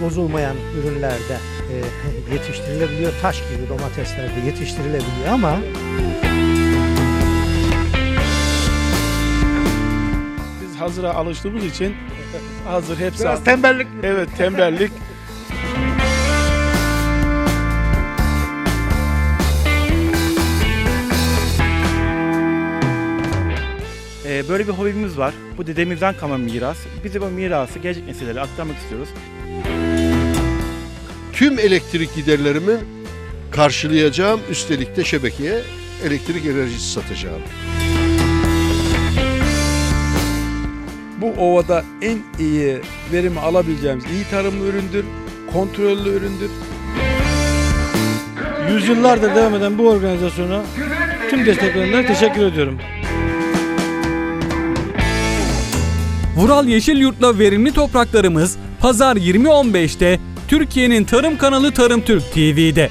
bozulmayan ürünlerde e, yetiştirilebiliyor. Taş gibi domateslerde yetiştirilebiliyor ama Biz hazıra alıştığımız için hazır hepsi biraz hazır. tembellik Evet tembellik. Ee, böyle bir hobimiz var. Bu dedemizden kalma miras. Biz de bu mirası gelecek nesillere aktarmak istiyoruz. Tüm elektrik giderlerimi karşılayacağım. Üstelik de şebekeye elektrik enerjisi satacağım. Bu ovada en iyi verimi alabileceğimiz iyi tarımlı üründür, kontrollü üründür. Yüzyıllardır devam eden bu organizasyona tüm desteklerinden teşekkür ediyorum. Vural Yeşilyurt'la verimli topraklarımız Pazar 20.15'te Türkiye'nin tarım kanalı Tarım Türk TV'de.